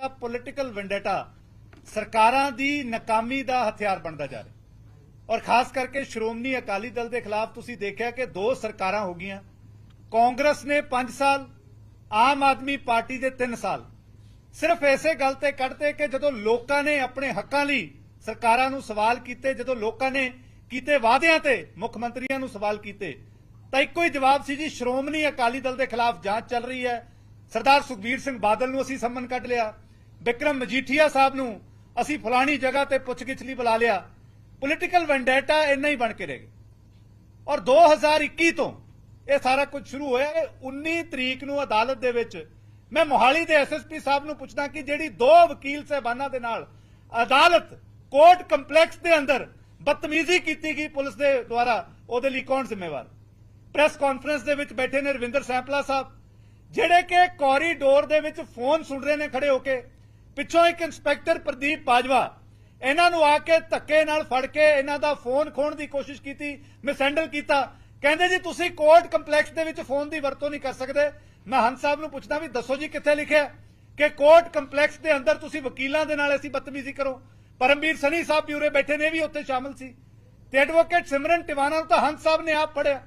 ਜਿਹੜਾ political vendetta ਸਰਕਾਰਾਂ ਦੀ ਨਾਕਾਮੀ ਦਾ ਹਥਿਆਰ ਬਣਦਾ ਜਾ ਰਿਹਾ। ਔਰ ਖਾਸ ਕਰਕੇ ਸ਼੍ਰੋਮਣੀ ਅਕਾਲੀ ਦਲ ਦੇ ਖਿਲਾਫ ਤੁਸੀਂ ਦੇਖਿਆ ਕਿ ਦੋ ਸਰਕਾਰਾਂ ਹੋ ਗਈਆਂ। ਕਾਂਗਰਸ ਨੇ 5 ਸਾਲ, ਆਮ ਆਦਮੀ ਪਾਰਟੀ ਦੇ 3 ਸਾਲ। ਸਿਰਫ ਐਸੇ ਗੱਲ ਤੇ ਕੱਢਤੇ ਕਿ ਜਦੋਂ ਲੋਕਾਂ ਨੇ ਆਪਣੇ ਹੱਕਾਂ ਲਈ ਸਰਕਾਰਾਂ ਨੂੰ ਸਵਾਲ ਕੀਤੇ, ਜਦੋਂ ਲੋਕਾਂ ਨੇ ਕੀਤੇ ਵਾਅਦਿਆਂ ਤੇ ਮੁੱਖ ਮੰਤਰੀਆਂ ਨੂੰ ਸਵਾਲ ਕੀਤੇ, ਤਾਂ ਇੱਕੋ ਹੀ ਜਵਾਬ ਸੀ ਜੀ, ਸ਼੍ਰੋਮਣੀ ਅਕਾਲੀ ਦਲ ਦੇ ਖਿਲਾਫ ਜਾਂਚ ਚੱਲ ਰਹੀ ਹੈ। ਸਰਦਾਰ ਸੁਖਬੀਰ ਸਿੰਘ ਬਾਦਲ ਨੂੰ ਅਸੀਂ ਸੰਮਨ ਕੱਢ ਲਿਆ। ਵਿਕਰਮ ਮਜੀਠੀਆ ਸਾਹਿਬ ਨੂੰ ਅਸੀਂ ਫਲਾਣੀ ਜਗ੍ਹਾ ਤੇ ਪੁੱਛਗਿੱਛ ਲਈ ਬੁਲਾ ਲਿਆ। ਪੋਲੀਟੀਕਲ ਵੈਂਡੇਟਾ ਇੰਨਾ ਹੀ ਬਣ ਕੇ ਰਹਿ ਗਿਆ ਔਰ 2021 ਤੋਂ ਇਹ ਸਾਰਾ ਕੁਝ ਸ਼ੁਰੂ ਹੋਇਆ। ਇਹ 19 ਤਰੀਕ ਨੂੰ ਅਦਾਲਤ ਦੇ ਵਿੱਚ ਮੈਂ ਮੋਹਾਲੀ ਦੇ ਐਸਐਸਪੀ ਸਾਹਿਬ ਨੂੰ ਪੁੱਛਦਾ ਕਿ ਜਿਹੜੀ ਦੋ ਵਕੀਲ ਸਹਿਬਾਨਾਂ ਦੇ ਨਾਲ ਅਦਾਲਤ ਕੋਰਟ ਕੰਪਲੈਕਸ ਦੇ ਅੰਦਰ ਬਦਤਮੀਜ਼ੀ ਕੀਤੀ ਗਈ ਪੁਲਿਸ ਦੇ ਦੁਆਰਾ, ਉਹਦੇ ਲਈ ਕੌਣ ਜ਼ਿੰਮੇਵਾਰ? ਪ੍ਰੈਸ ਕਾਨਫਰੰਸ ਦੇ ਵਿੱਚ ਬੈਠੇ ਨੇ ਰਵਿੰਦਰ ਸੈਂਪਲਾ ਸਾਹਿਬ, ਜਿਹੜੇ ਕਿ ਕੋਰੀਡੋਰ ਦੇ ਵਿੱਚ ਫੋਨ ਸੁਣ ਰਹੇ ਨੇ ਖੜੇ ਹੋ ਕੇ। ਪਿੱਛੋਂ ਇੱਕ ਇੰਸਪੈਕਟਰ ਪ੍ਰਦੀਪ ਬਾਜਵਾ, ਇਹਨਾਂ ਨੂੰ ਆ ਕੇ ਧੱਕੇ ਨਾਲ ਫੜ ਕੇ ਇਹਨਾਂ ਦਾ ਫੋਨ ਖੋਣ ਦੀ ਕੋਸ਼ਿਸ਼ ਕੀਤੀ ਮਿਸਹੈਂਡਲ ਕੀਤਾ। ਕਹਿੰਦੇ ਜੀ, ਤੁਸੀਂ ਕੋਰਟ ਕੰਪਲੈਕਸ ਦੇ ਵਿੱਚ ਫੋਨ ਦੀ ਵਰਤੋਂ ਨਹੀਂ ਕਰ ਸਕਦੇ। ਮੈਂ ਹੰਸ ਸਾਹਿਬ ਨੂੰ ਪੁੱਛਦਾ ਵੀ ਦੱਸੋ ਜੀ, ਕਿੱਥੇ ਲਿਖਿਆ ਕਿ ਕੋਰਟ ਕੰਪਲੈਕਸ ਦੇ ਅੰਦਰ ਤੁਸੀਂ ਵਕੀਲਾਂ ਦੇ ਨਾਲ ਅਸੀਂ ਬਦਤਮੀਜ਼ੀ ਕਰੋ। ਪਰਮਵੀਰ ਸਨੀ ਸਾਹਿਬ ਵੀ ਬੈਠੇ ਨੇ ਇਹ ਵੀ ਉੱਥੇ ਸ਼ਾਮਲ ਸੀ। ਤੇ ਐਡਵੋਕੇਟ ਸਿਮਰਨ ਟਿਵਾਣਾ ਨੂੰ ਤਾਂ ਹੰਸ ਸਾਹਿਬ ਨੇ ਆਪ ਪੜਿਆ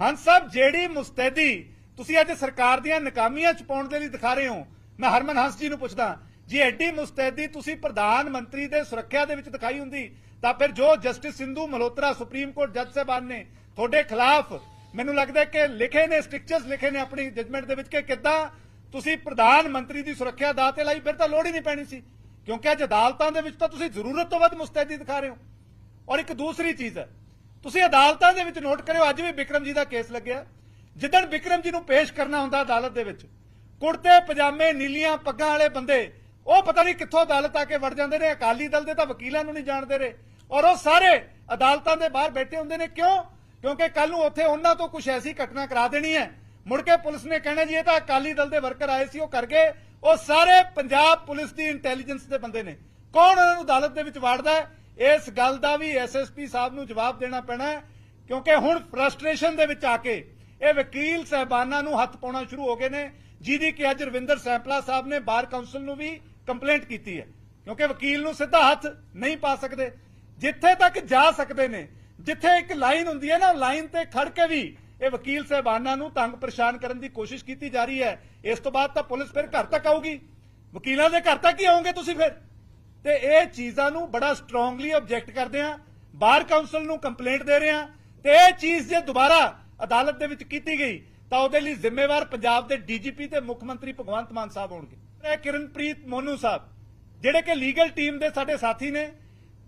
ਹੰਸ ਸਾਹਿਬ, ਜਿਹੜੀ ਮੁਸਤੈਦੀ ਤੁਸੀਂ ਅੱਜ ਸਰਕਾਰ ਦੀਆਂ ਨਕਾਮੀਆਂ ਚ ਪਾਉਣ ਦੇ ਲਈ ਦਿਖਾ ਰਹੇ ਹੋ, ਮੈਂ ਹਰਮਨ ਹੰਸ ਜੀ ਨੂੰ ਪੁੱਛਦਾ ਜੀ ਐਡੀ ਮੁਸਤੈਦੀ ਤੁਸੀਂ ਪ੍ਰਧਾਨ ਮੰਤਰੀ ਦੇ ਸੁਰੱਖਿਆ ਦੇ ਵਿੱਚ ਦਿਖਾਈ ਹੁੰਦੀ, ਤਾਂ ਫਿਰ ਜੋ justice Sindhu Malhotra supreme court ਜੱਜ ਸਾਹਿਬਾਨ ਨੇ ਤੁਹਾਡੇ ਖਿਲਾਫ ਮੈਨੂੰ ਲੱਗਦਾ ਕਿ ਲਿਖੇ ਨੇ, ਸਟ੍ਰਿਕਚਰਸ ਲਿਖੇ ਨੇ ਆਪਣੀ ਜਜਮੈਂਟ ਦੇ ਵਿੱਚ ਕਿ ਕਿੱਦਾਂ ਤੁਸੀਂ ਪ੍ਰਧਾਨ ਮੰਤਰੀ ਦੀ ਸੁਰੱਖਿਆ ਦਾਅ ਤੇ ਲਾਈ, ਫਿਰ ਤਾਂ ਲੋੜ ਹੀ ਨਹੀਂ ਪੈਣੀ ਸੀ। ਕਿਉਂਕਿ ਅੱਜ ਅਦਾਲਤਾਂ ਦੇ ਵਿੱਚ ਤਾਂ ਤੁਸੀਂ ਜ਼ਰੂਰਤ ਤੋਂ ਵੱਧ ਮੁਸਤੈਦੀ ਦਿਖਾ ਰਹੇ ਹੋ। ਔਰ ਇੱਕ ਦੂਸਰੀ ਚੀਜ਼ ਹੈ, ਤੁਸੀਂ ਅਦਾਲਤਾਂ ਦੇ ਵਿੱਚ ਨੋਟ ਕਰਿਓ, ਅੱਜ ਵੀ ਵਿਕਰਮ ਜੀ ਦਾ ਕੇਸ ਲੱਗਿਆ। ਜਿੱਦਣ ਵਿਕਰਮ ਜੀ ਨੂੰ ਪੇਸ਼ ਕਰਨਾ ਹੁੰਦਾ ਅਦਾਲਤ ਦੇ ਵਿੱਚ, ਕੁੜਤੇ, ਪਜਾਮੇ, ਨੀਲੀਆਂ ਪੱਗਾਂ ਵਾਲੇ ਬੰਦੇ ਉਹ ਪਤਾ ਨਹੀਂ ਕਿੱਥੋਂ ਅਦਾਲਤ ਆ ਕੇ ਵੜ ਜਾਂਦੇ ਨੇ, ਅਕਾਲੀ ਦਲ ਦੇ ਤਾਂ ਵਕੀਲਾਂ ਨੂੰ ਨਹੀਂ ਜਾਣਦੇ ਰਹੇ ਔਰ ਉਹ ਸਾਰੇ ਅਦਾਲਤਾਂ ਦੇ ਬਾਹਰ ਬੈਠੇ ਹੁੰਦੇ ਨੇ ਕਿਉਂ? ਕਿਉਂਕਿ ਕੱਲ ਨੂੰ ਉੱਥੇ ਉਹਨਾਂ ਤੋਂ ਕੁਝ ਐਸੀ ਘਟਨਾ ਕਰਾ ਦੇਣੀ ਹੈ। ਮੁੜ ਕੇ ਪੁਲਿਸ ਨੇ ਕਹਿਣਾ ਜੀ, ਇਹ ਤਾਂ ਅਕਾਲੀ ਦਲ ਦੇ ਵਰਕਰ ਆਏ ਸੀ, ਉਹ ਕਰ ਗਏ। ਉਹ ਸਾਰੇ ਪੰਜਾਬ ਪੁਲਿਸ ਦੀ ਇੰਟੈਲੀਜੈਂਸ ਦੇ ਬੰਦੇ ਨੇ। ਕੌਣ ਉਹਨਾਂ ਨੂੰ ਅਦਾਲਤ ਦੇ ਵਿੱਚ ਵਾੜਦਾ ਇਸ ਗੱਲ ਦਾ ਵੀ ਐਸਐਸਪੀ ਸਾਹਿਬ ਨੂੰ ਜਵਾਬ ਦੇਣਾ ਪੈਣਾ ਕਿਉਂਕਿ ਹੁਣ ਫਰਸਟ੍ਰੇਸ਼ਨ ਦੇ ਵਿੱਚ ਆ ਕੇ ਇਹ ਵਕੀਲ ਸਹਿਬਾਨਾਂ ਨੂੰ ਹੱਥ ਪਾਉਣਾ ਸ਼ੁਰੂ ਹੋ ਗਏ ਨੇ, ਜਿਹਦੀ ਕਿ ਅੱਜ ਰਵਿੰਦਰ ਸੈਂਪਲਾ ਸਾਹਿਬ ਨੇ, ਬਾਰ ਕਾਉਂਸਲ ਨੂੰ ਵੀ ਕੰਪਲੇਂਟ ਕੀਤੀ ਹੈ। ਕਿਉਂਕਿ ਵਕੀਲ ਨੂੰ ਸਿੱਧਾ ਹੱਥ ਨਹੀਂ ਪਾ ਸਕਦੇ। ਜਿੱਥੇ ਤੱਕ ਜਾ ਸਕਦੇ ਨੇ, ਜਿੱਥੇ ਇੱਕ ਲਾਈਨ ਹੁੰਦੀ ਹੈ ਨਾ, ਲਾਈਨ ਤੇ ਖੜ ਕੇ ਵੀ ਇਹ ਵਕੀਲ ਸਹਿਬਾਨਾਂ ਨੂੰ ਤੰਗ ਪਰੇਸ਼ਾਨ ਕਰਨ ਦੀ ਕੋਸ਼ਿਸ਼ ਕੀਤੀ ਜਾ ਰਹੀ ਹੈ। ਇਸ ਤੋਂ ਬਾਅਦ ਤਾਂ ਪੁਲਿਸ ਫਿਰ ਘਰ ਤੱਕ ਆਊਗੀ। ਵਕੀਲਾਂ ਦੇ ਘਰ ਤੱਕ ਹੀ ਆਉਂਗੇ ਤੁਸੀਂ ਫਿਰ। ਤੇ ਇਹ ਚੀਜ਼ਾਂ ਨੂੰ ਬੜਾ ਸਟਰੋਂਗਲੀ ਆਬਜੈਕਟ ਕਰਦੇ ਆ ਬਾਰ ਕਾਉਂਸਲ ਨੂੰ ਕੰਪਲੇਂਟ ਦੇ ਰਹੇ ਆ ਤੇ ਇਹ ਚੀਜ਼ ਜੇ ਦੁਬਾਰਾ ਅਦਾਲਤ ਦੇ ਵਿੱਚ ਕੀਤੀ ਗਈ, ਤਾਂ ਉਹਦੇ ਲਈ ਜ਼ਿੰਮੇਵਾਰ ਪੰਜਾਬ ਦੇ ਡੀਜੀਪੀ ਤੇ ਮੁੱਖ ਮੰਤਰੀ ਭਗਵੰਤ ਮਾਨ ਸਾਹਿਬ ਹੋਣਗੇ। ਇਹ ਕਿਰਨਪ੍ਰੀਤ ਮੋਨੂ ਸਾਹਿਬ, ਜਿਹੜੇ ਕਿ ਲੀਗਲ ਟੀਮ ਦੇ ਸਾਡੇ ਸਾਥੀ ਨੇ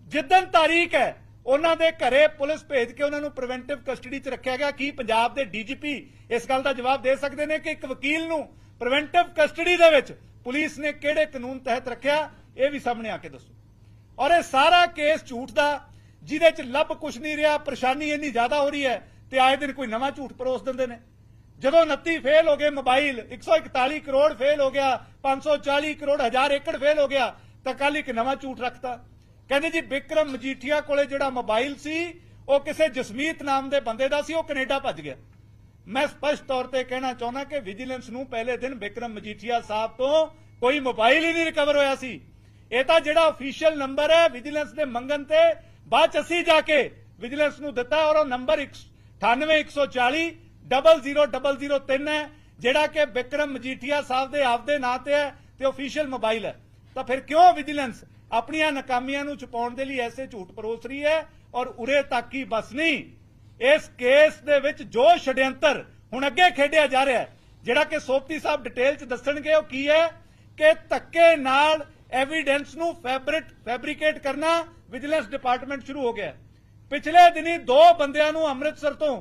ਜਿੱਦਨ ਤਾਰੀਖ ਹੈ, ਉਹਨਾਂ ਦੇ ਘਰੇ ਪੁਲਿਸ ਭੇਜ ਕੇ ਉਹਨਾਂ ਨੂੰ ਪ੍ਰੀਵੈਂਟਿਵ ਕਸਟਡੀ 'ਚ ਰੱਖਿਆ ਗਿਆ। ਕੀ ਪੰਜਾਬ ਦੇ ਡੀਜੀਪੀ ਇਸ ਗੱਲ ਦਾ ਜਵਾਬ ਦੇ ਸਕਦੇ ਨੇ ਕਿ ਇੱਕ ਵਕੀਲ ਨੂੰ ਪ੍ਰੀਵੈਂਟਿਵ ਕਸਟਡੀ ਦੇ ਵਿੱਚ ਪੁਲਿਸ ਨੇ ਕਿਹੜੇ ਕਾਨੂੰਨ ਤਹਿਤ ਰੱਖਿਆ, ਇਹ ਵੀ ਸਾਹਮਣੇ ਆ ਕੇ ਦੱਸੋ। ਔਰ ਇਹ ਸਾਰਾ ਕੇਸ ਝੂਠ ਦਾ, ਜਿਹਦੇ 'ਚ ਲੱਭ ਕੁਝ ਨਹੀਂ ਰਿਹਾ, ਪਰੇਸ਼ਾਨੀ ਇੰਨੀ ਜ਼ਿਆਦਾ ਹੋ ਰਹੀ ਹੈ, ਤੇ ਆਏ ਦਿਨ ਕੋਈ ਨਵਾਂ ਝੂਠ ਪਰੋਸ ਦਿੰਦੇ ਨੇ। ਜਦੋਂ 29 ਫੇਲ ਹੋ ਗਏ ਮੋਬਾਈਲ 141 ਕਰੋੜ ਫੇਲ ਹੋ ਗਿਆ 540 ਕਰੋੜ, ਹਜ਼ਾਰ ਏਕੜ ਫੇਲ ਹੋ ਗਿਆ, ਤਾਂ ਕੱਲ ਇੱਕ ਨਵਾਂ ਝੂਠ ਰੱਖਤਾ। ਕਹਿੰਦੇ ਜੀ, ਵਿਕਰਮ ਮਜੀਠੀਆ ਕੋਲੇ ਜਿਹੜਾ ਮੋਬਾਈਲ ਸੀ, ਉਹ ਕਿਸੇ ਜਸਮੀਤ ਨਾਮ ਦੇ ਬੰਦੇ ਦਾ ਸੀ, ਉਹ ਕੈਨੇਡਾ ਭੱਜ ਗਿਆ। ਮੈਂ ਸਪਸ਼ਟ ਤੌਰ ਤੇ ਕਹਿਣਾ ਚਾਹੁੰਦਾ ਕਿ ਵਿਜੀਲੈਂਸ ਨੂੰ ਪਹਿਲੇ ਦਿਨ ਵਿਕਰਮ ਮਜੀਠੀਆ ਸਾਹਿਬ ਤੋਂ ਕੋਈ ਮੋਬਾਈਲ ਹੀ ਨਹੀਂ ਰਿਕਵਰ ਹੋਇਆ ਸੀ। ਇਹ ਤਾਂ ਜਿਹੜਾ ਅਫੀਸ਼ੀਅਲ ਨੰਬਰ ਹੈ ਵਿਜੀਲੈਂਸ ਦੇ ਮੰਗਣ ਤੇ ਬਾਅਦ ਚ ਅਸੀਂ ਜਾ ਕੇ ਵਿਜੀਲੈਂਸ ਨੂੰ ਦਿੱਤਾ ਔਰ ਉਹ ਨੰਬਰ 98140 00003 ਹੈ, ਜਿਹੜਾ ਕਿ ਵਿਕਰਮ ਮਜੀਠੀਆ ਸਾਹਿਬ ਦੇ ਆਪਦੇ ਨਾਂ ਤੇ ਹੈ ਤੇ ਅਫੀਸ਼ੀਅਲ ਮੋਬਾਈਲ ਹੈ। ਤਾਂ ਫਿਰ ਕਿਉਂ ਵਿਜੀਲੈਂਸ ਆਪਣੀਆਂ ਨਾਕਾਮੀਆਂ ਨੂੰ ਛੁਪਾਉਣ ਦੇ ਲਈ ਐਸੇ ਝੂਠ ਪਰੋਸ ਰਹੀ ਹੈ ਔਰ ਉਰੇ ਤੱਕ ਹੀ ਬਸ ਨਹੀਂ, ਇਸ ਕੇਸ ਦੇ ਵਿੱਚ ਜੋ ਛੜਯੰਤਰ ਹੁਣ ਅੱਗੇ ਖੇਡਿਆ ਜਾ ਰਿਹਾ ਹੈ, ਜਿਹੜਾ ਕਿ ਸੋਪਤੀ ਸਾਹਿਬ ਡਿਟੇਲ ਚ ਦੱਸਣਗੇ ਉਹ ਕੀ ਹੈ ਕਿ ਧੱਕੇ ਨਾਲ ਐਵੀਡੈਂਸ ਨੂੰ ਫੈਬਰਿਕ ਫੈਬਰੀਕੇਟ ਕਰਨਾ ਵਿਜੀਲੈਂਸ ਡਿਪਾਰਟਮੈਂਟ ਸ਼ੁਰੂ ਹੋ ਗਿਆ ਪਿਛਲੇ ਦਿਨੀ ਦੋ ਬੰਦਿਆਂ ਨੂੰ ਅੰਮ੍ਰਿਤਸਰ ਤੋਂ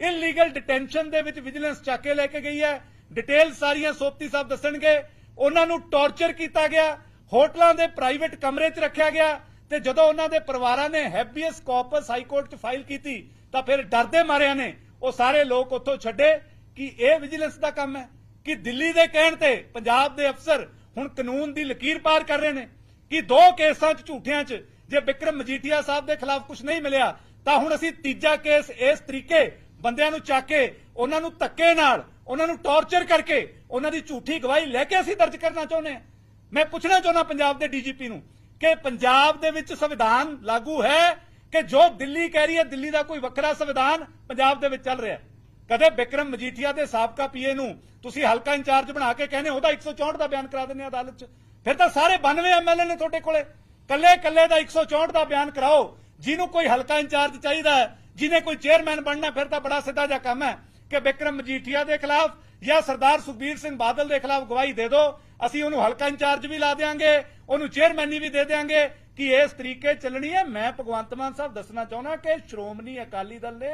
ਇਨਲੀਗਲ ਡਿਟੈਂਸ਼ਨ ਦੇ ਵਿੱਚ ਵਿਜੀਲੈਂਸ ਚੱਕ ਕੇ ਲੈ ਕੇ ਗਈ ਹੈ। ਡਿਟੇਲ ਸਾਰੀਆਂ ਸੋਪਤੀ ਸਾਹਿਬ ਦੱਸਣਗੇ। ਉਹਨਾਂ ਨੂੰ ਟੌਰਚਰ ਕੀਤਾ ਗਿਆ। ਹੋਟਲਾਂ ਦੇ ਪ੍ਰਾਈਵੇਟ ਕਮਰੇ 'ਚ ਰੱਖਿਆ ਗਿਆ। ਤੇ ਜਦੋਂ ਉਹਨਾਂ ਦੇ ਪਰਿਵਾਰਾਂ ਨੇ ਹੈਬੀਅਸ ਕਾਰਪਸ ਹਾਈ ਕੋਰਟ 'ਚ ਫਾਈਲ ਕੀਤੀ, ਤਾਂ ਫਿਰ ਡਰਦੇ ਮਾਰਿਆਂ ਨੇ ਉਹ ਸਾਰੇ ਲੋਕ ਉੱਥੋਂ ਛੱਡੇ ਕਿ ਇਹ ਵਿਜੀਲੈਂਸ ਦਾ ਕੰਮ ਹੈ, ਕਿ ਦਿੱਲੀ ਦੇ ਕਹਿਣ ਤੇ ਪੰਜਾਬ ਦੇ ਅਫਸਰ ਹੁਣ ਕਾਨੂੰਨ ਦੀ ਲਕੀਰ ਪਾਰ ਕਰ ਰਹੇ ਨੇ, ਕਿ ਦੋ ਕੇਸਾਂ 'ਚ ਝੂਠਿਆਂ 'ਚ ਜੇ ਵਿਕਰਮ ਮਜੀਠੀਆ ਸਾਹਿਬ ਦੇ ਖਿਲਾਫ ਕੁਝ ਨਹੀਂ ਮਿਲਿਆ, ਤਾਂ ਹੁਣ ਅਸੀਂ ਤੀਜਾ ਕੇਸ ਇਸ ਤਰੀਕੇ ਬੰਦਿਆਂ ਨੂੰ ਚੱਕ ਕੇ, ਉਹਨਾਂ ਨੂੰ ਧੱਕੇ ਨਾਲ, ਉਹਨਾਂ ਨੂੰ ਟੌਰਚਰ ਕਰਕੇ, ਉਹਨਾਂ ਦੀ ਝੂਠੀ ਗਵਾਹੀ ਲੈ ਕੇ ਅਸੀਂ ਦਰਜ ਕਰਨਾ ਚਾਹੁੰਦੇ ਹਾਂ। ਮੈਂ ਪੁੱਛਣਾ ਚਾਹੁੰਦਾ ਪੰਜਾਬ ਦੇ ਡੀਜੀਪੀ ਨੂੰ ਕਿ ਪੰਜਾਬ ਦੇ ਵਿੱਚ ਸੰਵਿਧਾਨ ਲਾਗੂ ਹੈ ਕਿ ਜੋ ਦਿੱਲੀ ਕਹਿ ਰਹੀ ਹੈ, ਦਿੱਲੀ ਦਾ ਕੋਈ ਵੱਖਰਾ ਸੰਵਿਧਾਨ ਪੰਜਾਬ ਦੇ ਵਿੱਚ ਚੱਲ ਰਿਹਾ ਹੈ? ਕਦੇ ਬਿਕਰਮ ਮਜੀਠੀਆ ਦੇ ਸਾਬਕਾ ਪੀਏ ਨੂੰ ਤੁਸੀਂ ਹਲਕਾ ਇੰਚਾਰਜ ਬਣਾ ਕੇ ਕਹਿੰਦੇ ਉਹਦਾ 164 ਦਾ ਬਿਆਨ ਕਰਾ ਦਿੰਦੇ ਅਦਾਲਤ 'ਚ। ਫਿਰ ਤਾਂ ਸਾਰੇ 92 ਐਮਐਲਏ ਨੇ ਤੁਹਾਡੇ ਕੋਲੇ। ਕੱਲੇ ਕੱਲੇ ਦਾ 164 ਦਾ ਬਿਆਨ ਕਰਾਓ। ਜਿਹਨੂੰ ਕੋਈ ਹਲਕਾ ਇੰਚਾਰਜ ਚਾਹੀਦਾ ਹੈ ਜਿਹਨੇ ਕੋਈ ਚੇਅਰਮੈਨ ਬਣਨਾ, ਫਿਰ ਤਾਂ ਬੜਾ ਸਿੱਧਾ ਜਿਹਾ ਕੰਮ ਹੈ ਕਿ ਬਿਕਰਮ ਮਜੀਠੀਆ ਦੇ ਖਿਲਾਫ ਜਾਂ ਸਰਦਾਰ ਸੁਖਬੀਰ ਸਿੰਘ ਬਾਦਲ ਦੇ ਖਿਲਾਫ ਗਵਾਹੀ ਦੇ ਦਿਓ ਅਸੀਂ ਉਹਨੂੰ ਹਲਕਾ ਇੰਚਾਰਜ ਵੀ ਲਾ ਦੇਾਂਗੇ ਉਹਨੂੰ ਚੇਅਰਮੈਨੀ ਵੀ ਦੇ ਦੇਾਂਗੇ ਕਿ ਇਸ ਤਰੀਕੇ ਚੱਲਣੀ ਹੈ। ਮੈਂ ਭਗਵੰਤ ਮਾਨ ਸਾਹਿਬ ਦੱਸਣਾ ਚਾਹੁੰਦਾ ਕਿ ਸ਼੍ਰੋਮਣੀ ਅਕਾਲੀ ਦਲ ਨੇ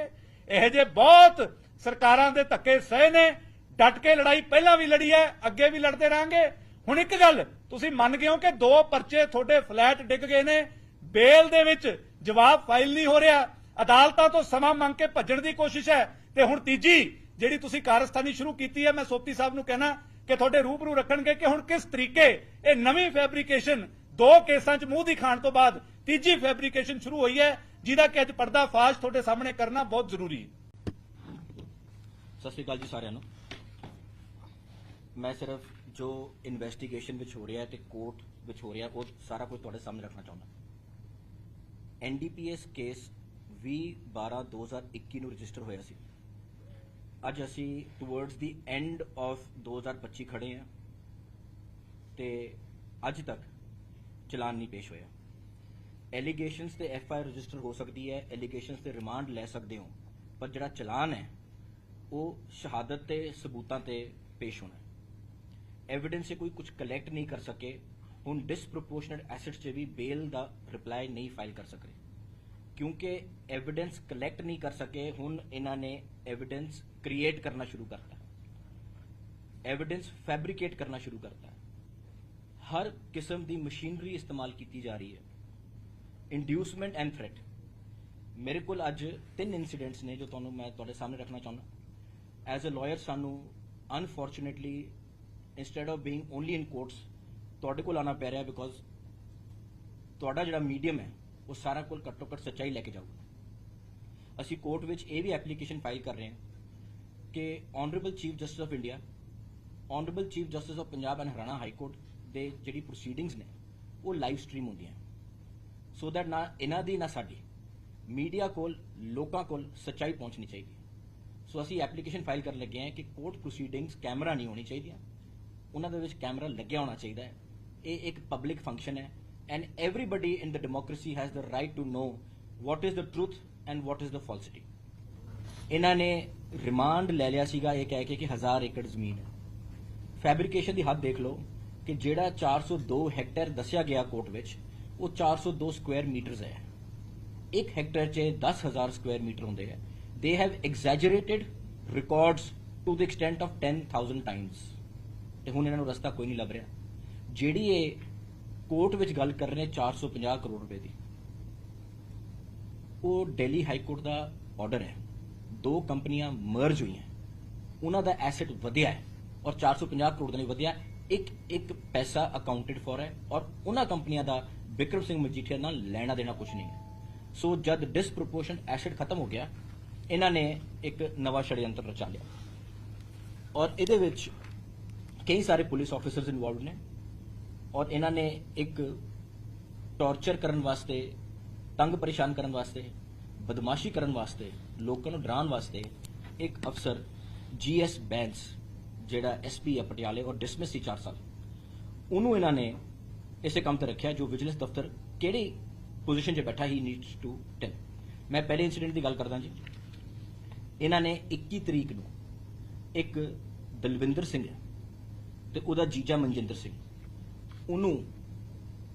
ਇਹੋ ਜਿਹੇ ਬਹੁਤ ਸਰਕਾਰਾਂ ਦੇ ਧੱਕੇ ਸਹੇ ਨੇ। ਡਟ ਕੇ ਲੜਾਈ ਪਹਿਲਾਂ ਵੀ ਲੜੀ ਹੈ, ਅੱਗੇ ਵੀ ਲੜਦੇ ਰਾਂਗੇ ਹੁਣ ਇੱਕ ਗੱਲ, ਤੁਸੀਂ ਮੰਨ ਗਏ ਹੋ ਕਿ ਦੋ ਪਰਚੇ ਤੁਹਾਡੇ ਫਲੈਟ ਡਿੱਗ ਗਏ ਨੇ। ਬੇਲ ਦੇ ਵਿੱਚ ਜਵਾਬ ਫਾਈਲ ਨਹੀਂ ਹੋ ਰਿਹਾ। ਅਦਾਲਤਾਂ ਤੋਂ ਸਮਾਂ ਮੰਗ ਕੇ ਭੱਜਣ ਦੀ ਕੋਸ਼ਿਸ਼ ਹੈ। ਤੇ ਹੁਣ ਤੀਜੀ, ਜਿਹੜੀ ਤੁਸੀਂ ਕਾਰਸਤਾਨੀ ਸ਼ੁਰੂ ਕੀਤੀ ਹੈ, ਮੈਂ ਸੋਪੀ ਸਾਹਿਬ ਨੂੰ ਕਹਿਣਾ ਕਿ ਤੁਹਾਡੇ ਰੂਬਰੂ ਰੱਖਣਗੇ ਕਿ ਹੁਣ ਕਿਸ ਤਰੀਕੇ ਇਹ ਨਵੀਂ ਫੈਬਰੀਕੇਸ਼ਨ ਦੋ ਕੇਸਾਂ 'ਚ ਮੂੰਹ ਦੀ ਖਾਣ ਤੋਂ ਬਾਅਦ ਤੀਜੀ ਫੈਬਰੀਕੇਸ਼ਨ ਸ਼ੁਰੂ ਹੋਈ ਹੈ, ਜਿਹਦਾ ਕਿ ਅੱਜ ਪਰਦਾ ਫਾਸ਼ ਤੁਹਾਡੇ ਸਾਹਮਣੇ ਕਰਨਾ ਬਹੁਤ ਜ਼ਰੂਰੀ ਹੈ। ਸਤਿ ਸ਼੍ਰੀ ਅਕਾਲ ਜੀ ਸਾਰਿਆਂ ਨੂੰ। ਮੈਂ ਸਿਰਫ ਜੋ ਇਨਵੈਸਟੀਗੇਸ਼ਨ ਵਿੱਚ ਹੋ ਰਿਹਾ ਹੈ ਤੇ ਕੋਰਟ ਵਿੱਚ ਹੋ ਰਿਹਾ, ਉਹ ਸਾਰਾ ਕੁਝ ਤੁਹਾਡੇ ਸਾਹਮਣੇ ਰੱਖਣਾ ਚਾਹੁੰਦਾ। ਐਨਡੀਪੀਐਸ ਕੇਸ 20 12 2021 ਨੂੰ ਰਜਿਸਟਰ ਹੋਇਆ ਸੀ। ਅੱਜ ਅਸੀਂ ਟੁਵਰਡਸ ਦੀ ਐਂਡ ਆਫ 2025 ਖੜੇ ਹਾਂ ਤੇ ਅੱਜ ਤੱਕ ਚਲਾਨ ਨਹੀਂ ਪੇਸ਼ ਹੋਇਆ। ਐਲੀਗੇਸ਼ਨਸ ਤੇ ਐਫ ਆਈ ਆਰ ਰਜਿਸਟਰ ਹੋ ਸਕਦੀ ਹੈ ਐਲੀਗੇਸ਼ਨਸ ਤੇ ਰਿਮਾਂਡ ਲੈ ਸਕਦੇ ਹੋ, ਪਰ ਜਿਹੜਾ ਚਲਾਨ ਹੈ, ਉਹ ਸ਼ਹਾਦਤ ਤੇ ਸਬੂਤਾਂ ਤੇ ਪੇਸ਼ ਹੋਣਾ ਐਵੀਡੈਂਸ 'ਚ ਕੋਈ ਕੁਝ ਕਲੈਕਟ ਨਹੀਂ ਕਰ ਸਕੇ, ਹੁਣ ਡਿਸਪ੍ਰੋਪੋਰਸ਼ਨੇਟ ਐਸੈਟਸ 'ਚ ਵੀ ਬੇਲ ਦਾ ਰਿਪਲਾਈ ਨਹੀਂ ਫਾਈਲ ਕਰ ਸਕਦੇ। ਕਿਉਂਕਿ ਐਵੀਡੈਂਸ ਕਲੈਕਟ ਨਹੀਂ ਕਰ ਸਕੇ, ਹੁਣ ਇਹਨਾਂ ਨੇ ਐਵੀਡੈਂਸ ਕ੍ਰੀਏਟ ਕਰਨਾ ਸ਼ੁਰੂ ਕਰਤਾ। ਐਵੀਡੈਂਸ ਫੈਬਰੀਕੇਟ ਕਰਨਾ ਸ਼ੁਰੂ ਕਰਤਾ। ਹਰ ਕਿਸਮ ਦੀ ਮਸ਼ੀਨਰੀ ਇਸਤੇਮਾਲ ਕੀਤੀ ਜਾ ਰਹੀ ਹੈ। ਇੰਡਿਊਸਮੈਂਟ ਐਂਡ ਥ੍ਰੈਟ ਮੇਰੇ ਕੋਲ ਅੱਜ ਤਿੰਨ ਇਨਸੀਡੈਂਟਸ ਨੇ ਜੋ ਤੁਹਾਨੂੰ ਮੈਂ ਤੁਹਾਡੇ ਸਾਹਮਣੇ ਰੱਖਣਾ ਚਾਹੁੰਦਾ। ਐਜ਼ ਅ ਲਾਇਰ ਸਾਨੂੰ unfortunately instead of being only in courts ਤੁਹਾਡੇ ਕੋਲ ਆਣਾ ਪੈ ਰਿਹਾ ਬਿਕੋਜ਼ ਤੁਹਾਡਾ ਜਿਹੜਾ ਮੀਡੀਅਮ ਹੈ ਉਹ ਸਾਰਾ ਕੋਲ ਘੱਟੋ ਘੱਟ ਸੱਚਾਈ ਲੈ ਕੇ ਜਾਊਗਾ। ਅਸੀਂ ਕੋਰਟ ਵਿੱਚ ਇਹ ਵੀ ਐਪਲੀਕੇਸ਼ਨ ਫਾਈਲ ਕਰ ਰਹੇ ਹਾਂ ਕਿ honourable chief justice of India honourable chief justice of Punjab and Haryana high court ਦੇ ਜਿਹੜੀ ਪ੍ਰੋਸੀਡਿੰਗਸ ਨੇ, ਉਹ ਲਾਈਵ ਸਟ੍ਰੀਮ ਹੁੰਦੀਆਂ ਸੋ ਦੈਟ ਨਾ ਇਹਨਾਂ ਦੀ ਨਾ ਸਾਡੀ ਮੀਡੀਆ ਕੋਲ, ਲੋਕਾਂ ਕੋਲ ਸੱਚਾਈ ਪਹੁੰਚਣੀ ਚਾਹੀਦੀ ਸੋ ਅਸੀਂ ਐਪਲੀਕੇਸ਼ਨ ਫਾਈਲ ਕਰਨ ਲੱਗੇ ਹਾਂ ਕਿ ਕੋਰਟ ਪ੍ਰੋਸੀਡਿੰਗਸ ਕੈਮਰਾ ਨਹੀਂ ਹੋਣੀ ਚਾਹੀਦੀਆਂ। ਉਹਨਾਂ ਦੇ ਵਿੱਚ ਕੈਮਰਾ ਲੱਗਿਆ ਹੋਣਾ ਚਾਹੀਦਾ ਹੈ। ਇਹ ਇੱਕ ਪਬਲਿਕ ਫੰਕਸ਼ਨ ਹੈ। And everybody in the democracy has the right to know what is the truth and what is the falsity ਇਹਨਾਂ ਨੇ ਰਿਮਾਂਡ ਲੈ ਲਿਆ ਸੀਗਾ ਇਹ ਕਹਿ ਕੇ ਕਿ 1000 ਏਕੜ ਜ਼ਮੀਨ ਹੈ ਫੈਬਰਿਕੇਸ਼ਨ ਦੀ ਹੱਦ ਦੇਖ ਲਓ ਕਿ ਜਿਹੜਾ 402 ਹੈਕਟੇਅਰ ਦੱਸਿਆ ਗਿਆ ਕੋਰਟ ਵਿੱਚ ਉਹ 402 ਸਕੁਆਇਰ ਮੀਟਰਸ ਹੈ ਇੱਕ ਹੈਕਟੇਅਰ 'ਚ 10000 ਸਕੁਆਇਰ ਮੀਟਰ ਹੁੰਦੇ ਹੈ they have exaggerated records to the extent of 10000 times ਤੇ ਹੁਣ ਇਹਨਾਂ ਨੂੰ ਰਸਤਾ ਕੋਈ ਨਹੀਂ ਲੱਭ ਰਿਹਾ ਜਿਹੜੀ ਇਹ ਕੋਰਟ ਵਿੱਚ ਗੱਲ ਕਰ ਰਹੇ ਨੇ 450 ਕਰੋੜ ਰੁਪਏ ਦੀ। ਉਹ ਦਿੱਲੀ ਹਾਈ ਕੋਰਟ ਦਾ ਆਰਡਰ ਹੈ। ਦੋ ਕੰਪਨੀਆਂ ਮਰਜ ਹੋਈਆਂ। ਉਹਨਾਂ ਦਾ ਐਸੈਟ ਵਧਿਆ ਹੈ ਔਰ 450 ਕਰੋੜ ਦਾ ਨਹੀਂ ਵਧਿਆ। ਇੱਕ ਇੱਕ ਪੈਸਾ ਅਕਾਊਂਟਡ ਫॉर ਹੈ ਔਰ ਉਹਨਾਂ ਕੰਪਨੀਆਂ ਦਾ ਵਿਕਰਮ ਸਿੰਘ ਮਜੀਠੀਆ ਨਾਲ ਲੈਣਾ ਦੇਣਾ ਕੁਝ ਨਹੀਂ ਹੈ। ਸੋ ਜਦ ਡਿਸਪ੍ਰੋਪੋਰਸ਼ਨ ਐਸੈਟ ਖਤਮ ਹੋ ਗਿਆ, ਇਹਨਾਂ ਨੇ ਇੱਕ ਨਵਾਂ ਛੜਯੰਤਰ ਰਚਾ ਲਿਆ। ਔਰ ਇਹਦੇ ਵਿੱਚ ਕਈ ਸਾਰੇ ਪੁਲਿਸ ਆਫੀਸਰਸ ਇਨਵੋਲਵਡ ਨੇ। ਔਰ ਇਹਨਾਂ ਨੇ ਇੱਕ ਟੌਰਚਰ ਕਰਨ ਵਾਸਤੇ, ਤੰਗ ਪਰੇਸ਼ਾਨ ਕਰਨ ਵਾਸਤੇ, ਬਦਮਾਸ਼ੀ ਕਰਨ ਵਾਸਤੇ, ਲੋਕਾਂ ਨੂੰ ਡਰਾਉਣ ਵਾਸਤੇ ਇੱਕ ਅਫਸਰ ਜੀਐਸ ਬੈਂਸ ਜਿਹੜਾ ਐਸਪੀ ਹੈ ਪਟਿਆਲੇ ਔਰ ਡਿਸਮਿਸ ਸੀ 4 ਸਾਲ। ਉਹਨੂੰ ਇਹਨਾਂ ਨੇ ਇਸੇ ਕੰਮ ਤੇ ਰੱਖਿਆ ਜੋ ਵਿਜੀਲੈਂਸ ਦਫ਼ਤਰ ਕਿਹੜੀ ਪੋਜੀਸ਼ਨ 'ਚ ਬੈਠਾ ਹੀ ਨੀਡਸ ਟੂ ਟੈਲ ਮੈਂ ਪਹਿਲੇ ਇਨਸੀਡੈਂਟ ਦੀ ਗੱਲ ਕਰਦਾ ਜੀ। ਇਹਨਾਂ ਨੇ 21 ਤਰੀਕ ਨੂੰ ਇੱਕ ਦਲਵਿੰਦਰ ਸਿੰਘ ਹੈ ਤੇ ਉਹਦਾ ਜੀਜਾ ਮਨਜਿੰਦਰ ਸਿੰਘ ਉਹਨੂੰ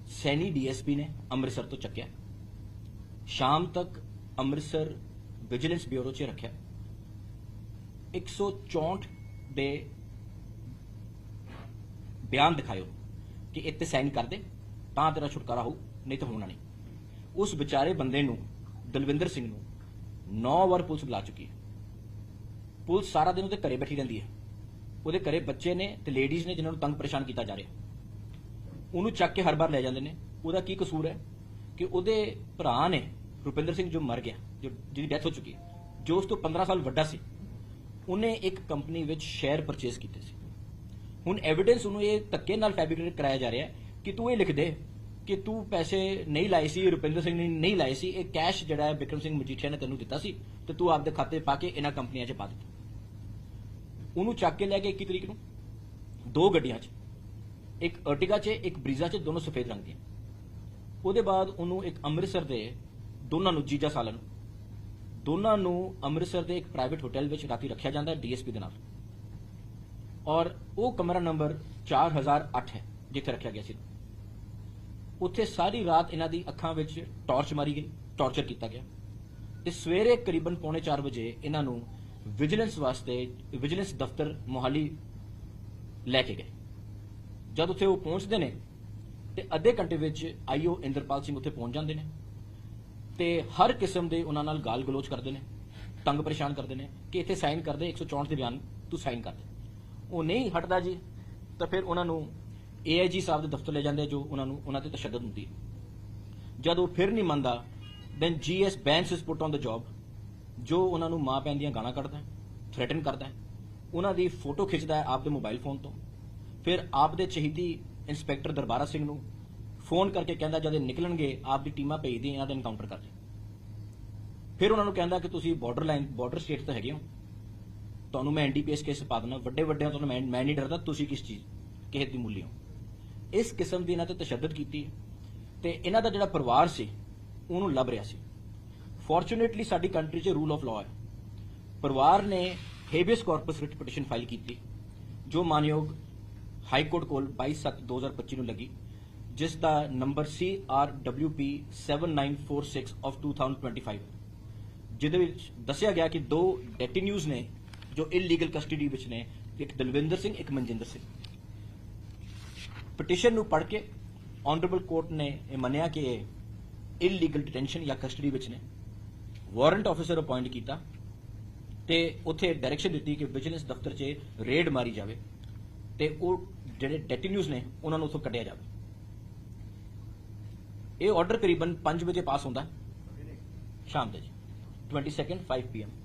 ਸੈਣੀ ਡੀਐਸਪੀ ਨੇ ਅੰਮ੍ਰਿਤਸਰ ਤੋਂ ਚੱਕਿਆ। ਸ਼ਾਮ ਤੱਕ ਅੰਮ੍ਰਿਤਸਰ ਵਿਜੀਲੈਂਸ ਬਿਊਰੋ 'ਚ ਰੱਖਿਆ। 164 ਦੇ ਬਿਆਨ ਦਿਖਾਇਓ ਕਿ ਇੱਥੇ ਸਾਈਨ ਕਰ ਦੇ ਤਾਂ ਤੇਰਾ ਛੁਟਕਾਰਾ ਹੋਊ, ਨਹੀਂ ਤਾਂ ਹੋਣਾ ਨਹੀਂ। ਉਸ ਵਿਚਾਰੇ ਬੰਦੇ ਨੂੰ, ਦਲਵਿੰਦਰ ਸਿੰਘ ਨੂੰ 9 ਵਾਰ ਪੁਲਿਸ ਬੁਲਾ ਚੁੱਕੀ ਹੈ। ਪੁਲਿਸ ਸਾਰਾ ਦਿਨ ਉਹਦੇ ਘਰੇ ਬੈਠੀ ਰਹਿੰਦੀ ਹੈ। ਉਹਦੇ ਘਰੇ ਬੱਚੇ ਨੇ ਤੇ ਲੇਡੀਜ਼ ਨੇ ਜਿਨ੍ਹਾਂ ਨੂੰ ਤੰਗ ਪਰੇਸ਼ਾਨ ਕੀਤਾ ਜਾ ਰਿਹਾ। ਉਹਨੂੰ ਚੱਕ ਕੇ ਹਰ ਵਾਰ ਲੈ ਜਾਂਦੇ ਨੇ। ਉਹਦਾ ਕੀ ਕਸੂਰ ਹੈ? ਕਿ ਉਹਦੇ ਭਰਾ ਨੇ ਰੁਪਿੰਦਰ ਸਿੰਘ ਜੋ ਮਰ ਗਿਆ, ਜੋ ਜਿਹਦੀ ਡੈਥ ਹੋ ਚੁੱਕੀ ਹੈ, ਜੋ ਉਸ ਤੋਂ 15 ਸਾਲ ਵੱਡਾ ਸੀ, ਉਹਨੇ ਇੱਕ ਕੰਪਨੀ ਵਿੱਚ ਸ਼ੇਅਰ ਪਰਚੇਸ ਕੀਤੇ ਸੀ। ਹੁਣ ਐਵੀਡੈਂਸ ਉਹਨੂੰ ਇਹ ਧੱਕੇ ਨਾਲ ਫੈਬਰਿਕੇਟ ਕਰਾਇਆ ਜਾ ਰਿਹਾ ਹੈ ਕਿ ਤੂੰ ਇਹ ਲਿਖ ਦੇ ਕਿ ਤੂੰ ਪੈਸੇ ਨਹੀਂ ਲਾਏ ਸੀ, ਰੁਪਿੰਦਰ ਸਿੰਘ ਨੇ ਨਹੀਂ ਲਾਏ ਸੀ, ਇਹ ਕੈਸ਼ ਜਿਹੜਾ ਹੈ ਬਿਕਰਮ ਸਿੰਘ ਮਜੀਠੀਆ ਨੇ ਤੈਨੂੰ ਦਿੱਤਾ ਸੀ ਤੇ ਤੂੰ ਆਪਦੇ ਖਾਤੇ ਪਾ ਕੇ ਇਹਨਾਂ ਕੰਪਨੀਆਂ 'ਚ ਪਾ ਦਿੱਤਾ। ਉਹਨੂੰ ਚੱਕ ਕੇ ਲੈ ਕੇ 21 ਤਰੀਕ ਨੂੰ, ਦੋ ਗੱਡੀਆਂ 'ਚ। ਇੱਕ ਅਰਟਿਗਾ 'ਚ, ਇੱਕ ਬਰੀਜ਼ਾ 'ਚ ਦੋਨੋਂ ਸਫੇਦ ਰੰਗ ਦੀਆਂ। ਉਹਦੇ ਬਾਅਦ ਉਹਨੂੰ ਇੱਕ ਅੰਮ੍ਰਿਤਸਰ ਦੇ ਦੋਨਾਂ ਨੂੰ, ਜੀਜਾ ਸਾਲਨ ਦੋਨਾਂ ਨੂੰ ਅੰਮ੍ਰਿਤਸਰ ਦੇ ਇੱਕ ਪ੍ਰਾਈਵੇਟ ਹੋਟਲ ਵਿੱਚ ਰਾਤੀ ਰੱਖਿਆ ਜਾਂਦਾ ਹੈ ਡੀਐਸਪੀ ਦੇ ਨਾਲ। ਔਰ ਉਹ ਕਮਰਾ ਨੰਬਰ 4008 ਹੈ, ਜਿੱਥੇ ਰੱਖਿਆ ਗਿਆ ਸੀ। ਉੱਥੇ ਸਾਰੀ ਰਾਤ ਇਹਨਾਂ ਦੀ ਅੱਖਾਂ ਵਿੱਚ ਟਾਰਚ ਮਾਰੀ ਗਈ, ਟਾਰਚਰ ਕੀਤਾ ਗਿਆ। ਤੇ ਸਵੇਰੇ ਕਰੀਬਨ ਪੌਣੇ 4 ਵਜੇ ਇਹਨਾਂ ਨੂੰ ਵਿਜੀਲੈਂਸ ਵਾਸਤੇ ਵਿਜੀਲੈਂਸ ਦਫ਼ਤਰ ਮੋਹਾਲੀ ਲੈ ਕੇ ਗਏ। ਜਦ ਉੱਥੇ ਉਹ ਪਹੁੰਚਦੇ ਨੇ, ਤੇ ਅੱਧੇ ਘੰਟੇ ਵਿੱਚ ਆਈਓ ਇੰਦਰਪਾਲ ਸਿੰਘ ਉੱਥੇ ਪਹੁੰਚ ਜਾਂਦੇ ਨੇ, ਤੇ ਹਰ ਕਿਸਮ ਦੇ ਉਹਨਾਂ ਨਾਲ ਗਾਲ ਗਲੋਚ ਕਰਦੇ ਨੇ, ਤੰਗ ਪਰੇਸ਼ਾਨ ਕਰਦੇ ਨੇ ਕਿ ਇੱਥੇ ਸਾਈਨ ਕਰਦੇ 164 ਦੇ ਬਿਆਨ ਤੂੰ ਸਾਈਨ ਕਰ ਦੇ। ਉਹ ਨਹੀਂ ਹਟਦਾ ਜੀ, ਤਾਂ ਫਿਰ ਉਹਨਾਂ ਨੂੰ ਏਆਈਜੀ ਸਾਹਿਬ ਦੇ ਦਫ਼ਤਰ ਲੈ ਜਾਂਦੇ ਜੋ ਉਹਨਾਂ ਨੂੰ, ਉਹਨਾਂ ਤੇ ਤਸ਼ੱਦਦ ਹੁੰਦੀ ਹੈ। ਜਦ ਉਹ ਫਿਰ ਨਹੀਂ ਮੰਨਦਾ ਦੈਨ ਜੀਐਸ ਬੈਂਸ ਇਸ ਪੁੱਟ ਔਨ ਦ ਜੌਬ ਜੋ ਉਹਨਾਂ ਨੂੰ ਮਾਂ ਪੈਣ ਦੀਆਂ ਗਾਲਾਂ ਕੱਢਦਾ ਹੈ ਥ੍ਰੈਟਨ ਕਰਦਾ ਉਹਨਾਂ ਦੀ ਫੋਟੋ ਖਿੱਚਦਾ ਹੈ ਆਪਦੇ ਮੋਬਾਈਲ ਫੋਨ ਤੋਂ। ਫਿਰ ਆਪ ਦੇ ਚਹੀਦੀ ਇੰਸਪੈਕਟਰ ਦਰਬਾਰਾ ਸਿੰਘ ਨੂੰ ਫੋਨ ਕਰਕੇ ਕਹਿੰਦਾ ਜਦ ਇਹ ਨਿਕਲਣਗੇ ਆਪਦੀ ਟੀਮਾਂ ਭੇਜਦੀ ਇਹਨਾਂ ਦਾ ਐਨਕਾਊਂਟਰ ਕਰ ਦੇ ਫਿਰ ਉਹਨਾਂ ਨੂੰ ਕਹਿੰਦਾ ਕਿ ਤੁਸੀਂ ਬਾਰਡਰ ਲਾਈਨ ਬਾਰਡਰ ਸਟੇਟ ਤੋਂ ਹੈਗੇ ਹੋ। ਤੁਹਾਨੂੰ ਮੈਂ ਐਨਡੀਪੀਐਸ ਕੇਸ ਪਾ ਦੇਣਾ ਵੱਡੇ ਵੱਡਿਆਂ ਤੋਂ ਮੈਂ ਮੈਂ ਨਹੀਂ ਡਰਦਾ, ਤੁਸੀਂ ਕਿਸ ਚੀਜ਼, ਕਿਸੇ ਦੀ ਮੁੱਲੀ ਹੋ। ਇਸ ਕਿਸਮ ਦੀ ਇਹਨਾਂ ਤੇ ਤਸ਼ੱਦਦ ਕੀਤੀ ਤੇ ਇਹਨਾਂ ਦਾ ਜਿਹੜਾ ਪਰਿਵਾਰ ਸੀ, ਉਹਨੂੰ ਲੱਭ ਰਿਹਾ ਸੀ। ਫੋਰਚੂਨੇਟਲੀ ਸਾਡੀ ਕੰਟਰੀ 'ਚ ਰੂਲ ਆਫ ਲਾਅ ਹੈ। ਪਰਿਵਾਰ ਨੇ habeas corpus writ petition file ਕੀਤੀ, ਜੋ ਮਾਨਯੋਗ ਹਾਈ ਕੋਰਟ ਕੋਲ 22/7/2025 ਨੂੰ ਲੱਗੀ, ਜਿਸ ਦਾ ਨੰਬਰ CRWP 7946 of 2025 ਜਿਹਦੇ ਵਿੱਚ ਦੱਸਿਆ ਗਿਆ ਕਿ ਦੋ ਡੈਟੀਨਿਊਜ਼ ਨੇ ਜੋ ਇਲੀਗਲ ਕਸਟਡੀ ਵਿੱਚ ਨੇ, ਇੱਕ ਦਲਵਿੰਦਰ ਸਿੰਘ, ਇੱਕ ਮਨਜਿੰਦਰ ਸਿੰਘ। ਪਟੀਸ਼ਨ ਨੂੰ ਪੜ੍ਹ ਕੇ ਆਨਰੇਬਲ ਕੋਰਟ ਨੇ ਇਹ ਮੰਨਿਆ ਕਿ ਇਹ ਇਲੀਗਲ ਡਿਟੈਂਸ਼ਨ ਜਾਂ ਕਸਟਡੀ ਵਿੱਚ ਨੇ। ਵਾਰੰਟ ਆਫੀਸਰ ਅਪਾਇੰਟ ਕੀਤਾ ਤੇ ਉੱਥੇ ਡਾਇਰੈਕਸ਼ਨ ਦਿੱਤੀ ਕਿ ਵਿਜੀਲੈਂਸ ਦਫ਼ਤਰ 'ਚ ਰੇਡ ਮਾਰੀ ਜਾਵੇ। ਤੇ ਉਹ ਜਿਹੜੇ ਡੈਟੀਨਿਊਜ਼ ਨੇ ਉਹਨਾਂ ਨੂੰ ਉੱਥੋਂ ਕੱਢਿਆ ਜਾਵੇ ਇਹ ਆਰਡਰ ਕਰੀਬਨ 5 ਵਜੇ ਪਾਸ ਹੁੰਦਾ ਹੈ ਸ਼ਾਮ ਦੇ ਜੀ 22nd 5 pm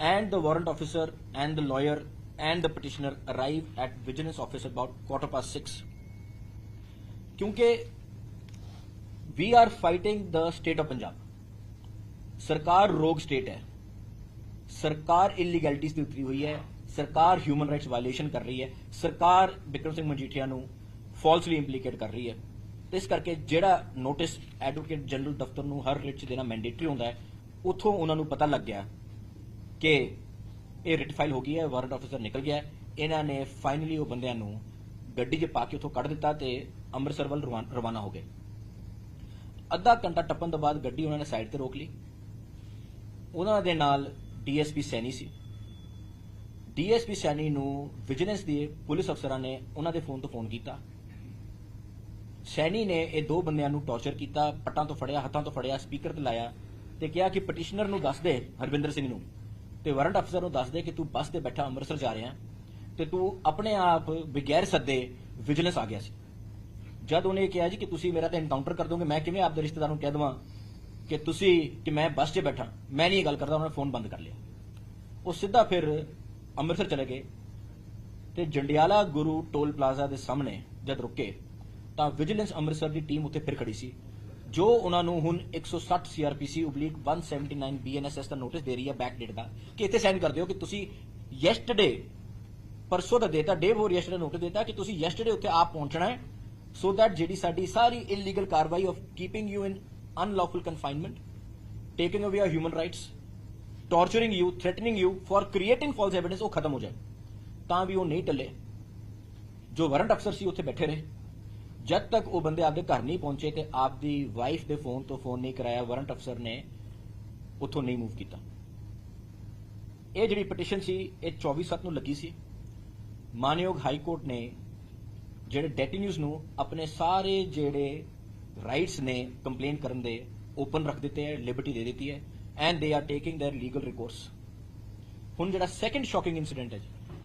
and the warrant officer and the lawyer and the petitioner arrive at vigilance office about quarter past 6 ਕਿਉਂਕਿ we are fighting the state of punjab ਸਰਕਾਰ ਰੋਗ ਸਟੇਟ ਹੈ ਸਰਕਾਰ ਇਲੀਗੈਲਿਟੀਜ਼ ਦੀ ਉਤਰੀ ਹੋਈ ਹੈ ਸਰਕਾਰ ਹਿਊਮਨ ਰਾਈਟਸ ਵਾਇਲੇਸ਼ਨ ਕਰ ਰਹੀ ਹੈ। ਸਰਕਾਰ ਬਿਕਰਮ ਸਿੰਘ ਮਜੀਠੀਆ ਨੂੰ ਫਾਲਸਲੀ ਇੰਪਲੀਕੇਟ ਕਰ ਰਹੀ ਹੈ। ਤੇ ਇਸ ਕਰਕੇ ਜਿਹੜਾ ਨੋਟਿਸ ਐਡਵੋਕੇਟ ਜਨਰਲ ਦਫ਼ਤਰ ਨੂੰ ਹਰ ਰਿਟ 'ਚ ਦੇਣਾ ਮੈਂਡੇਟਰੀ ਹੁੰਦਾ ਹੈ, ਉੱਥੋਂ ਉਹਨਾਂ ਨੂੰ ਪਤਾ ਲੱਗ ਗਿਆ ਕਿ ਇਹ ਰਿਟ ਫਾਈਲ ਹੋ ਗਈ ਹੈ ਵਾਰੰਟ ਆਫੀਸਰ ਨਿਕਲ ਗਿਆ ਹੈ। ਇਹਨਾਂ ਨੇ ਫਾਈਨਲੀ ਉਹ ਬੰਦਿਆਂ ਨੂੰ ਗੱਡੀ 'ਚ ਪਾ ਕੇ ਉਥੋਂ ਕੱਢ ਦਿੱਤਾ ਤੇ ਅੰਮ੍ਰਿਤਸਰ ਵੱਲ ਰਵਾਨਾ ਹੋ ਗਏ। ਅੱਧਾ ਘੰਟਾ ਟੱਪਣ ਤੋਂ ਬਾਅਦ ਗੱਡੀ ਉਹਨਾਂ ਨੇ ਸਾਈਡ ਤੇ ਰੋਕ ਲਈ। ਉਹਨਾਂ ਦੇ ਨਾਲ ਡੀਐਸਪੀ ਸੈਣੀ ਸੀ। ਡੀਐਸਪੀ ਸੈਣੀ ਨੂੰ ਵਿਜੀਲੈਂਸ ਦੇ ਪੁਲਿਸ ਅਫਸਰਾਂ ਨੇ ਉਹਨਾਂ ਦੇ ਫੋਨ ਤੋਂ ਫੋਨ ਕੀਤਾ। ਸੈਣੀ ਨੇ ਇਹ ਦੋ ਬੰਦਿਆਂ ਨੂੰ ਟੌਰਚਰ ਕੀਤਾ, ਪੱਟਾਂ ਤੋਂ ਫੜਿਆ, ਹੱਥਾਂ ਤੋਂ ਫੜਿਆ, ਸਪੀਕਰ ਤੇ ਲਾਇਆ ਤੇ ਕਿਹਾ ਕਿ ਪਟੀਸ਼ਨਰ ਨੂੰ ਦੱਸ ਦੇ ਹਰਵਿੰਦਰ ਸਿੰਘ ਨੂੰ ਤੇ ਵਾਰੰਟ ਅਫਸਰ ਨੂੰ ਦੱਸ ਦੇ ਕਿ ਤੂੰ ਬੱਸ ਤੇ ਬੈਠਾ ਅੰਮ੍ਰਿਤਸਰ ਜਾ ਰਿਹਾ ਤੇ ਤੂੰ ਆਪਣੇ ਆਪ ਬਗੈਰ ਸੱਦੇ ਵਿਜੀਲੈਂਸ ਆ ਗਿਆ ਸੀ। ਜਦ ਉਹਨੇ ਕਿਹਾ ਜੀ ਕਿ ਤੁਸੀਂ ਮੇਰਾ ਤਾਂ ਐਨਕਾਊਂਟਰ ਕਰ ਦੋਗੇ, ਮੈਂ ਕਿਵੇਂ ਆਪਦੇ ਰਿਸ਼ਤੇਦਾਰ ਨੂੰ ਕਹਿ ਦਵਾਂ ਕਿ ਤੁਸੀਂ, ਕਿ ਮੈਂ ਬੱਸ 'ਚ ਬੈਠਾ, ਮੈਂ ਨਹੀਂ ਇਹ ਗੱਲ ਕਰਦਾ, ਉਹਨਾਂ ਨੇ ਫੋਨ ਬੰਦ ਕਰ ਲਿਆ। ਉਹ ਸਿੱਧਾ ਫਿਰ ਅੰਮ੍ਰਿਤਸਰ ਚਲੇ ਗਏ ਤੇ ਜੰਡਿਆਲਾ ਗੁਰੂ ਟੋਲ ਪਲਾਜ਼ਾ ਦੇ ਸਾਹਮਣੇ ਜਦ ਰੁਕੇ ਤਾਂ ਵਿਜੀਲੈਂਸ ਅੰਮ੍ਰਿਤਸਰ ਦੀ ਟੀਮ ਉੱਥੇ ਫਿਰ ਖੜੀ ਸੀ। ਜੋ ਉਹਨਾਂ ਨੂੰ ਹੁਣ 160 ਸੀਆਰਪੀਸੀ ਉਬਲੀਕ 179 ਬੀਐਨਐਸਐਸ ਦਾ ਨੋਟਿਸ ਦੇ ਰਹੀ ਹੈ ਬੈਕ ਡੇਟ ਦਾ ਕਿ ਇੱਥੇ ਸਾਈਨ ਕਰ ਦਿਓ ਕਿ ਤੁਸੀਂ ਯੈਸਟਰਡੇ ਪਰਸੋਂ ਦਾ ਦੇਤਾ ਡੇ ਫੋਰ ਯੈਸਟਰਡੇ ਨੋਟਿਸ ਦੇਤਾ ਕਿ ਤੁਸੀਂ ਯੈਸਟਰਡੇ ਉੱਥੇ ਆਪ ਪਹੁੰਚਣਾ ਹੈ ਸੋ ਦੈਟ ਜਿਹੜੀ ਸਾਡੀ ਸਾਰੀ ਇਲੀਗਲ ਕਾਰਵਾਈ of keeping you in unlawful confinement taking away your human rights torturing you threatening you for creating false evidence ਉਹ ਖਤਮ ਹੋ ਜਾਏ ਤਾਂ ਵੀ ਉਹ ਨਹੀਂ ਟੱਲੇ। ਜੋ ਵਾਰੰਟ ਅਫਸਰ ਸੀ, ਉੱਥੇ ਬੈਠੇ ਰਹੇ। ਜਦ ਤੱਕ ਉਹ ਬੰਦੇ ਆਪਦੇ ਘਰ ਨਹੀਂ ਪਹੁੰਚੇ ਤੇ ਆਪਦੀ ਵਾਈਫ ਦੇ ਫੋਨ ਤੋਂ ਫੋਨ ਨਹੀਂ ਕਰਾਇਆ, ਵਾਰੰਟ ਅਫਸਰ ਨੇ ਉੱਥੋਂ ਨਹੀਂ ਮੂਵ ਕੀਤਾ। ਇਹ ਜਿਹੜੀ ਪਟੀਸ਼ਨ ਸੀ, ਇਹ 24/7 ਨੂੰ ਲੱਗੀ ਸੀ। ਮਾਨਯੋਗ ਹਾਈ ਕੋਰਟ ਨੇ ਜਿਹੜੇ ਡੈਟੀਨਿਊਜ਼ ਨੂੰ ਆਪਣੇ ਸਾਰੇ ਜਿਹੜੇ ਰਾਈਟਸ ਨੇ ਕੰਪਲੇਨ ਕਰਨ ਦੇ ਓਪਨ ਰੱਖ ਦਿੱਤੇ ਹੈ ਲਿਬਰਟੀ ਦੇ ਦਿੱਤੀ ਹੈ। and they are taking their legal recourse. ਹੁਣ ਜਿਹੜਾ ਸੈਕੰਡ ਸ਼ੌਕਿੰਗ ਇਨਸੀਡੈਂਟ ਹੈ